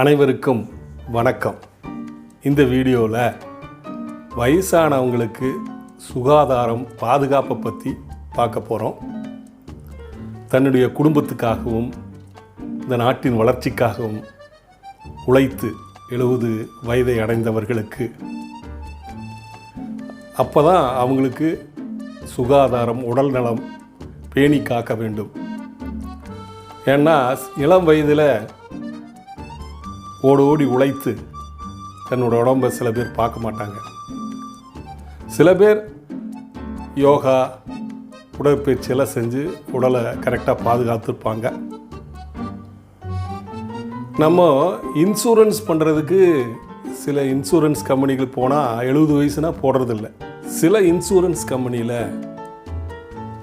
அனைவருக்கும் வணக்கம். இந்த வீடியோவில் வயசானவங்களுக்கு சுகாதாரம் பாதுகாப்பை பற்றி பார்க்க போகிறோம் தன்னுடைய குடும்பத்துக்காகவும் இந்த நாட்டின் வளர்ச்சிக்காகவும் உழைத்து எழுபது வயதை அடைந்தவர்களுக்கு அப்போ தான் அவங்களுக்கு சுகாதாரம் உடல் நலம் பேணி காக்க வேண்டும். ஏன்னா இளம் வயதில் ஓடி ஓடி உழைத்து தன்னோட உடம்பை சில பேர் பார்க்க மாட்டாங்க. சில பேர் யோகா உடற்பயிற்சியெல்லாம் செஞ்சு உடலை கரெக்டாக பாதுகாத்துருப்பாங்க. நம்ம இன்சூரன்ஸ் பண்ணுறதுக்கு சில இன்சூரன்ஸ் கம்பெனிகள் போனால் எழுபது வயசுனா போடுறதில்ல. சில இன்சூரன்ஸ் கம்பெனியில்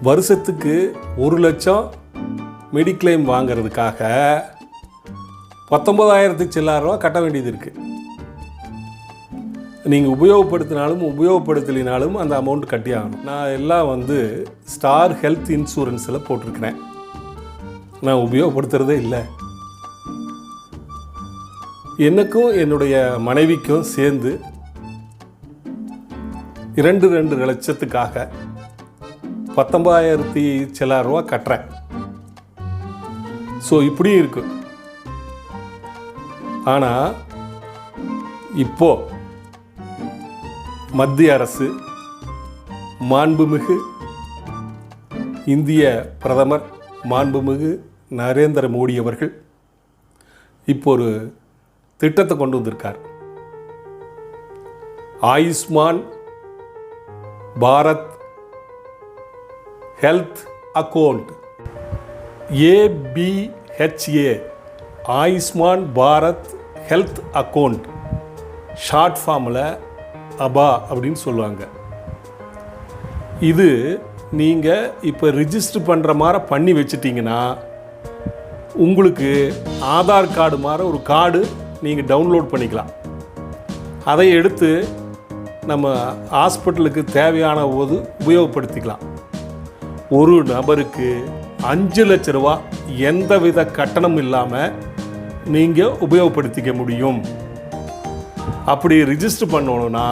வருஷத்துக்கு ஒரு லட்சம் மெடிக்ளைம் வாங்கிறதுக்காக பத்தொம்பதாயிரத்து சில்லாயிரரூவா கட்ட வேண்டியது இருக்குது நீங்கள் உபயோகப்படுத்தினாலும் உபயோகப்படுத்தலினாலும் அந்த அமௌண்ட் கட்டி ஆகணும். நான் எல்லாம் வந்து ஸ்டார் ஹெல்த் இன்சூரன்ஸில் போட்டிருக்கிறேன். நான் உபயோகப்படுத்துகிறதே இல்லை. எனக்கும் என்னுடைய மனைவிக்கும் சேர்ந்து இரண்டு ரெண்டு லட்சத்துக்காக பத்தொம்பதாயிரத்தி சில்லாயிரரூவா கட்டுறேன். ஸோ இப்படியும் இருக்குது ஆனால் இப்போ மத்திய அரசு மாண்புமிகு இந்திய பிரதமர் மாண்புமிகு நரேந்திர மோடி அவர்கள் இப்போ ஒரு திட்டத்தை கொண்டு வந்திருக்கார். Ayushman Bharat health account ABHA Ayushman Bharat health account short ஃபார்மில் அபா அப்படின்னு சொல்லுவாங்க. இது நீங்கள் இப்போ ரிஜிஸ்டர் பண்ணுற மாதிரி பண்ணி வச்சிட்டிங்கன்னா உங்களுக்கு ஆதார் கார்டு மாதிரி ஒரு கார்டு நீங்கள் டவுன்லோட் பண்ணிக்கலாம். அதை எடுத்து நம்ம ஹாஸ்பிட்டலுக்கு தேவையான போது உபயோகப்படுத்திக்கலாம். ஒரு நபருக்கு அஞ்சு லட்ச ரூபா எந்தவித கட்டணம் இல்லாமல் நீங்கள் உபயோகப்படுத்திக்க முடியும். அப்படி ரிஜிஸ்டர் பண்ணணும்னா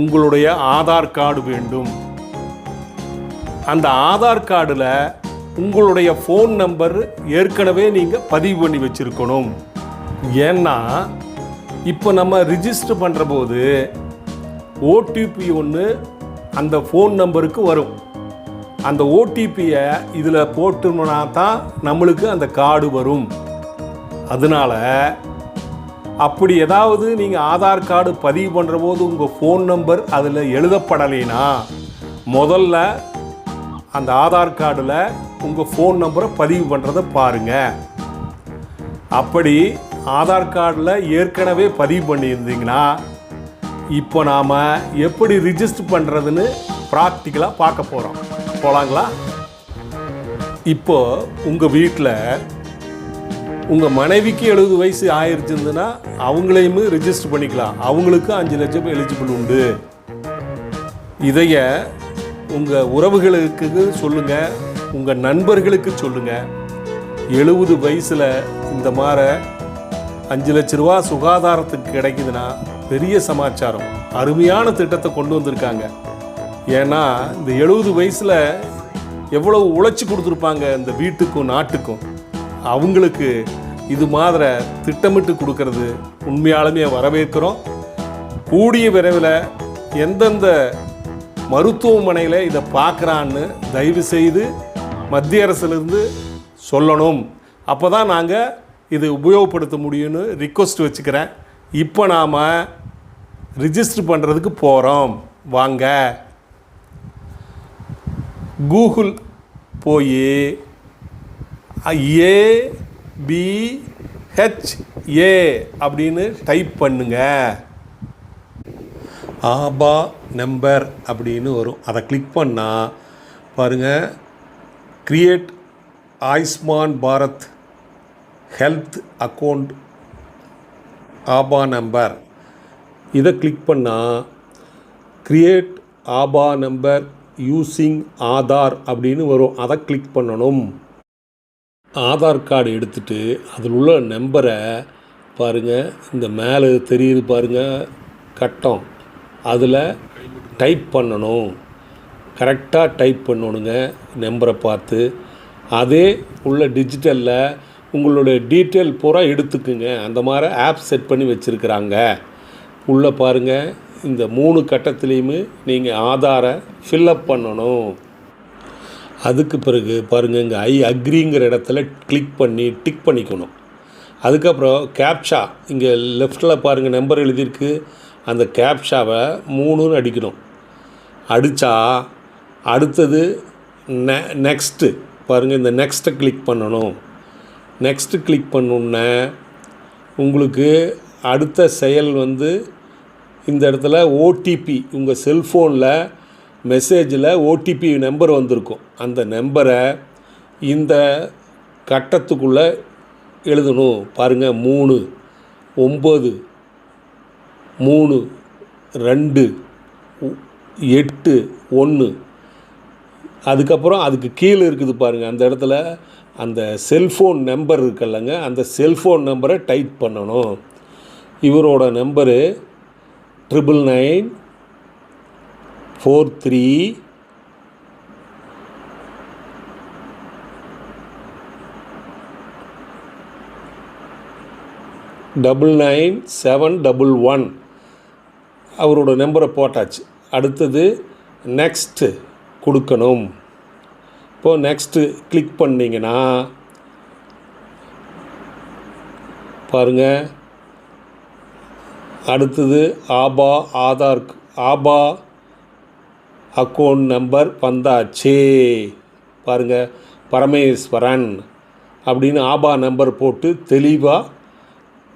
உங்களுடைய ஆதார் கார்டு வேண்டும். அந்த ஆதார் கார்டில் உங்களுடைய ஃபோன் நம்பர் ஏற்கனவே நீங்கள் பதிவு பண்ணி வச்சுருக்கணும். ஏன்னா இப்போ நம்ம ரிஜிஸ்டர் பண்ணுற போது ஓடிபி ஒன்று அந்த ஃபோன் நம்பருக்கு வரும். அந்த ஓடிபியை இதில் போட்டோம்னா தான் நம்மளுக்கு அந்த கார்டு வரும். அதனால் அப்படி ஏதாவது நீங்கள் ஆதார் கார்டு பதிவு பண்ணுற போது உங்கள் ஃபோன் நம்பர் அதில் எழுதப்படலைனா முதல்ல அந்த ஆதார் கார்டில் உங்கள் ஃபோன் நம்பரை பதிவு பண்ணுறத பாருங்கள் அப்படி ஆதார் கார்டில் ஏற்கனவே பதிவு பண்ணியிருந்தீங்கன்னா இப்போ நாம் எப்படி ரிஜிஸ்டர் பண்ணுறதுன்னு ப்ராக்டிக்கலாக பார்க்க போகிறோம் போகலாங்களா இப்போ உங்கள் வீட்டில் உங்கள் மனைவிக்கு எழுபது வயசு ஆயிருச்சுருந்துன்னா அவங்களையுமே ரிஜிஸ்டர் பண்ணிக்கலாம். அவங்களுக்கு அஞ்சு லட்சம் எலிஜிபிள் உண்டு. இதைய உங்கள் உறவுகளுக்கு சொல்லுங்கள் உங்கள் நண்பர்களுக்கு சொல்லுங்கள் எழுபது வயசில் இந்த மாதிரி அஞ்சு லட்ச ரூபா சுகாதாரத்துக்கு கிடைக்குதுன்னா பெரிய சமாச்சாரம். அருமையான திட்டத்தை கொண்டு வந்திருக்காங்க. ஏன்னா இந்த எழுபது வயசில் எவ்வளவு உழைச்சி கொடுத்துருப்பாங்க இந்த வீட்டுக்கும் நாட்டுக்கும். அவங்களுக்கு இது மாதிரி திட்டமிட்டு கொடுக்கறது உண்மையாலுமே வரவேற்கிறோம். கூடிய விரைவில் எந்தெந்த மருத்துவமனையில் இதை பார்க்குறான்னு தயவு செய்து மத்திய அரசுலேருந்து சொல்லணும். அப்போ தான் நாங்கள் இது உபயோகப்படுத்த முடியும்னு ரிக்வஸ்ட் வச்சுக்கிறேன். இப்போ நாம் ரிஜிஸ்டர் பண்ணுறதுக்கு போகிறோம் வாங்க. கூகுள் போய் ஏ பி ஹெச் ஏ அப்படின்னு டைப் பண்ணுங்க. ஆபா நம்பர் அப்படின்னு வரும். அதை கிளிக் பண்ணால் பாருங்கள் create Ayushman Bharat health account ABHA number இதை கிளிக் பண்ணால் create ABHA number using Aadhaar அப்படின்னு வரும். அதை கிளிக் பண்ணணும். ஆதார் கார்டு எடுத்துட்டு அதில் உள்ள நம்பரை பாருங்கள் இந்த மேலே தெரியுது பாருங்கள் கட்டம். அதில் டைப் பண்ணணும். கரெக்டாக டைப் பண்ணணுங்க. நம்பரை பார்த்து. அதே உள்ள டிஜிட்டலில் உங்களுடைய டீட்டெயில் பூரா எடுத்துக்குங்க. அந்த மாதிரி ஆப் செட் பண்ணி வச்சுருக்குறாங்க. உள்ளே பாருங்கள் இந்த மூணு கட்டத்துலேயுமே நீங்கள் ஆதாரை ஃபில்லப் பண்ணணும். அதுக்கு பிறகு பாருங்கள் இங்கே ஐ அக்ரிங்கிற இடத்துல கிளிக் பண்ணி டிக் பண்ணிக்கணும். அதுக்கப்புறம் கேப்ஷா இங்கே லெஃப்ட்டில் பாருங்கள் நம்பர் எழுதியிருக்கு. அந்த கேப்ஷாவை மூணுன்னு அடிக்கணும். அடித்தா அடுத்தது நெ நெக்ஸ்ட்டு பாருங்கள் இந்த நெக்ஸ்ட்டை கிளிக் பண்ணணும். நெக்ஸ்ட்டு கிளிக் பண்ணோன்னே உங்களுக்கு அடுத்த செயல் வந்து இந்த இடத்துல ஓடிபி உங்கள் செல்ஃபோனில் மெசேஜில் ஓடிபி நம்பர் வந்திருக்கும். அந்த நம்பரை இந்த கட்டத்துக்குள்ளே எழுதணும். பாருங்கள் மூணு ஒம்பது மூணு ரெண்டு எட்டு ஒன்று அதுக்கப்புறம் அதுக்கு கீழே இருக்குது பாருங்கள் அந்த இடத்துல அந்த செல்ஃபோன் நம்பர் இருக்குல்லங்க அந்த செல்ஃபோன் நம்பரை டைப் பண்ணணும். இவரோட number triple nine four three double nine seven double one அவரோட நம்பரை போட்டாச்சு. அடுத்தது நெக்ஸ்ட்டு கொடுக்கணும். இப்போது நெக்ஸ்ட்டு கிளிக் பண்ணிங்கன்னா பாருங்கள் அடுத்தது ABHA Aadhaar ABHA account number வந்தாச்சே. பாருங்கள் பரமேஸ்வரன் அப்படின்னு ஆபா நம்பர் போட்டு தெளிவாக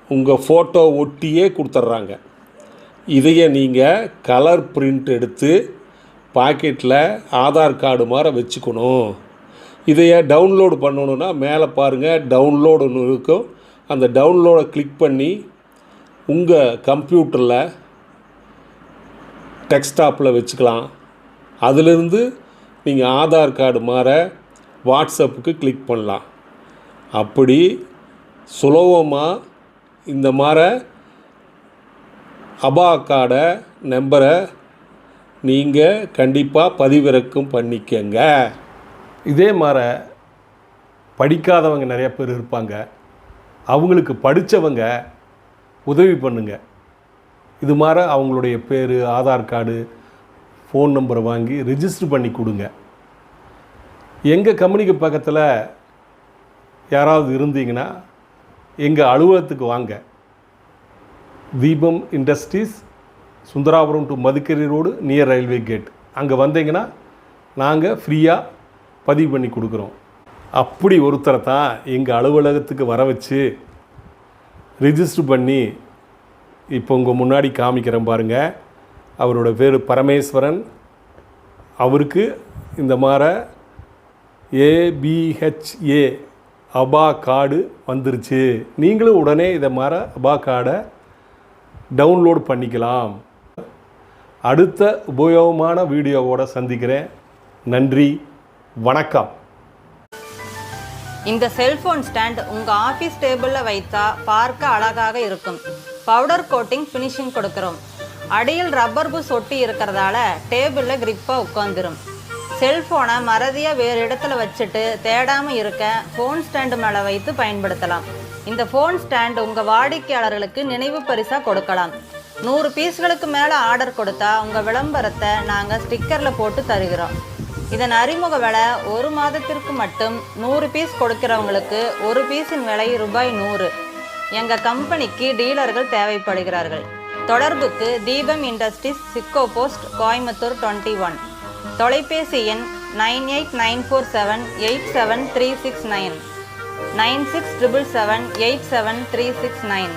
உங்கள் ஃபோட்டோ ஒட்டியே கொடுத்துட்றாங்க. இதையே நீங்கள் கலர் பிரிண்ட் எடுத்து பாக்கெட்டில் ஆதார் கார்டு மாதிரி வச்சுக்கணும். இதையே டவுன்லோடு பண்ணணுன்னா மேலே பாருங்கள் டவுன்லோடுன்னு இருக்கும். அந்த டவுன்லோடை கிளிக் பண்ணி உங்கள் கம்ப்யூட்டரில் டெக்ஸ்டாப்பில் வச்சுக்கலாம். அதிலிருந்து நீங்கள் ஆதார் கார்டு மாற வாட்ஸ்அப்புக்கு கிளிக் பண்ணலாம். அப்படி சுலபமாக இந்த மாதிரி அபா கார்டை நம்பரை நீங்கள் கண்டிப்பாக பதிவிறக்கம் பண்ணிக்கங்க. இதே மாதிரி படிக்காதவங்க நிறைய பேர் இருப்பாங்க. அவங்களுக்கு படித்தவங்க உதவி பண்ணுங்க. இது மாதிரி அவங்களுடைய பேர் ஆதார் கார்டு ஃபோன் நம்பரை வாங்கி ரிஜிஸ்டர் பண்ணி கொடுங்க. எங்கள் கம்பெனிக்கு பக்கத்தில் யாராவது இருந்தீங்கன்னா எங்கள் அலுவலகத்துக்கு வாங்க. Deepam industries Sundarapuram to Madukkarai road near railway gate அங்கே வந்தீங்கன்னா நாங்கள் ஃப்ரீயாக பதிவு பண்ணி கொடுக்குறோம். அப்படி ஒருத்தரை தான் எங்கள் அலுவலகத்துக்கு வர வச்சு ரிஜிஸ்டர் பண்ணி இப்போ உங்கள் முன்னாடி காமிக்கிறேன் பாருங்கள் அவரோட பேர் பரமேஸ்வரன் அவருக்கு இந்த மாதிரி ஏபிஹெச்ஏ அபா கார்டு வந்துருச்சு. நீங்களும் உடனே இதை மாதிரி அபா கார்டை டவுன்லோட் பண்ணிக்கலாம். அடுத்த உபயோகமான வீடியோவோட சந்திக்கிறேன். நன்றி வணக்கம். இந்த செல்போன் ஸ்டாண்ட் உங்கள் ஆஃபீஸ் டேபிளில் வைத்தா பார்க்க அழகாக இருக்கும். பவுடர் கோட்டிங் ஃபினிஷிங் கொடுக்குறோம். அடியில் ரப்பர் பூ சொட்டி இருக்கிறதால டேபிளில் கிரிப்பாக உட்காந்துரும் செல்ஃபோனை மறதியாக வேறு இடத்துல வச்சுட்டு தேடாமல் இருக்க ஃபோன் ஸ்டாண்டு மேலே வைத்து பயன்படுத்தலாம். இந்த ஃபோன் ஸ்டாண்ட் உங்கள் வாடிக்கையாளர்களுக்கு நினைவு பரிசாக கொடுக்கலாம். நூறு பீஸ்களுக்கு மேலே ஆர்டர் கொடுத்தா உங்கள் விளம்பரத்தை நாங்கள் ஸ்டிக்கரில் போட்டு தருகிறோம். இதன் அறிமுக விலை ஒரு மாதத்திற்கு மட்டும் நூறு பீஸ் கொடுக்கிறவங்களுக்கு ஒரு பீஸின் விலை ரூபாய் நூறு. எங்கள் கம்பெனிக்கு டீலர்கள் தேவைப்படுகிறார்கள். தொடர்புக்கு தீபம் இண்டஸ்ட்ரீஸ் சிக்கோ போஸ்ட் கோயம்புத்தூர் டுவெண்ட்டி ஒன். தொலைபேசி எண் nine eight nine four seven eight seven three six nine. Nine six triple seven eight seven three six nine.